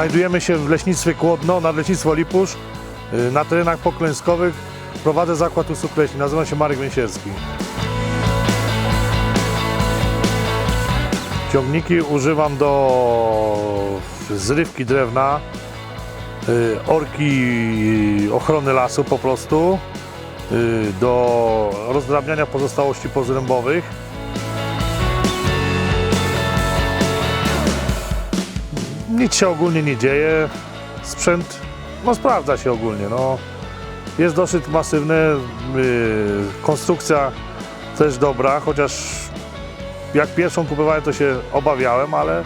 Znajdujemy się w leśnictwie Kłodno, nadleśnictwo Lipusz, y, na terenach poklęskowych. Prowadzę zakład usług leśnych, nazywam się Marek Więsierski. Ciągniki używam do zrywki drewna, y, orki ochrony lasu po prostu, y, do rozdrabniania pozostałości pozrębowych. Nic się ogólnie nie dzieje. Sprzęt no, sprawdza się ogólnie. No. Jest dosyć masywny. Yy, konstrukcja też dobra, chociaż jak pierwszą kupowałem to się obawiałem, ale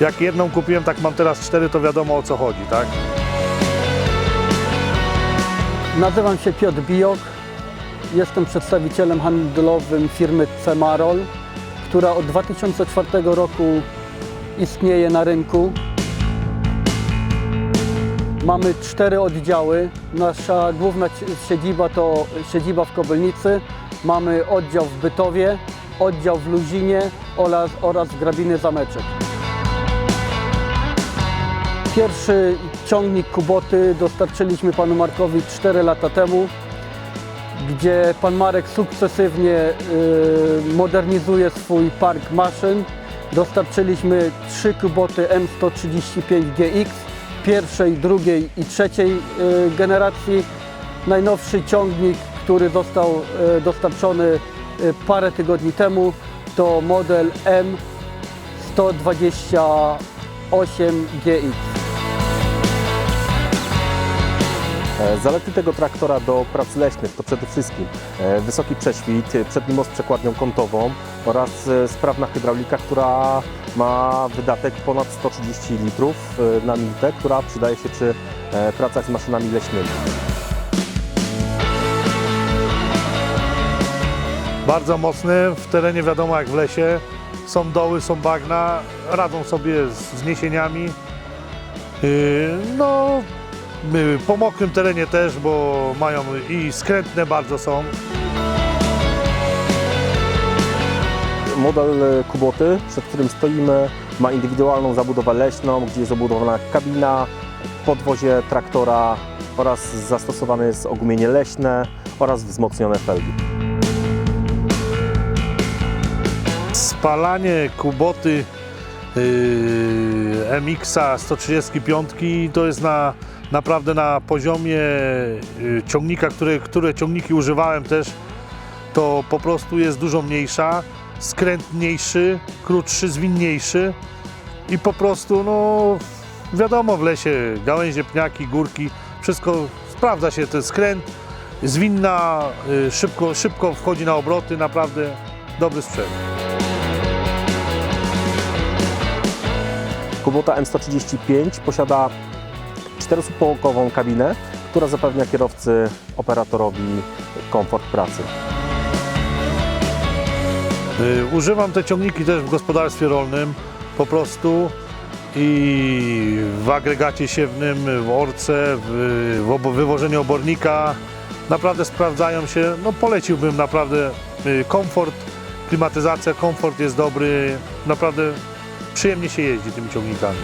jak jedną kupiłem, tak mam teraz cztery, to wiadomo o co chodzi, tak? Nazywam się Piotr Bijok. Jestem przedstawicielem handlowym firmy Cemarol, która od 2004 roku istnieje na rynku. Mamy cztery oddziały. Nasza główna siedziba to siedziba w Kobylnicy. Mamy oddział w Bytowie, oddział w Luzinie oraz, oraz w Grabiny Zameczek. Pierwszy ciągnik Kuboty dostarczyliśmy panu Markowi 4 lata temu, gdzie pan Marek sukcesywnie y, modernizuje swój park maszyn. Dostarczyliśmy trzy Kuboty M135GX pierwszej, drugiej i trzeciej y, generacji. Najnowszy ciągnik, który został y, dostarczony y, parę tygodni temu, to model M128GX. Zalety tego traktora do prac leśnych to przede wszystkim e, wysoki prześwit, e, przedni most przekładnią kątową oraz e, sprawna hydraulika, która ma wydatek ponad 130 litrów e, na minutę, która przydaje się przy e, pracach z maszynami leśnymi. Bardzo mocny, w terenie wiadomo jak w lesie. Są doły, są bagna, radzą sobie z zniesieniami. Yy, No, po mokrym terenie też, bo mają i skrętne bardzo są. Model e, Kuboty, przed którym stoimy, ma indywidualną zabudowę leśną, gdzie jest zabudowana kabina, podwozie traktora oraz zastosowane jest ogumienie leśne oraz wzmocnione felgi. Spalanie Kuboty yy, MX-a 135 to jest na, naprawdę na poziomie yy, ciągnika, które, które ciągniki używałem też, to po prostu jest dużo mniejsza, skręt mniejszy, krótszy, zwinniejszy i po prostu no wiadomo w lesie gałęzie, pniaki, górki, wszystko sprawdza się ten skręt, zwinna, yy, szybko, szybko wchodzi na obroty, naprawdę dobry sprzęt. Kubota M135 posiada czterosupołkową kabinę, która zapewnia kierowcy, operatorowi komfort pracy. Y, Używam te ciągniki też w gospodarstwie rolnym po prostu i w agregacie siewnym, w orce, w, w wywożeniu obornika. Naprawdę sprawdzają się. No poleciłbym naprawdę y, komfort, klimatyzacja, komfort jest dobry. Naprawdę przyjemnie się jeździ tymi ciągnikami.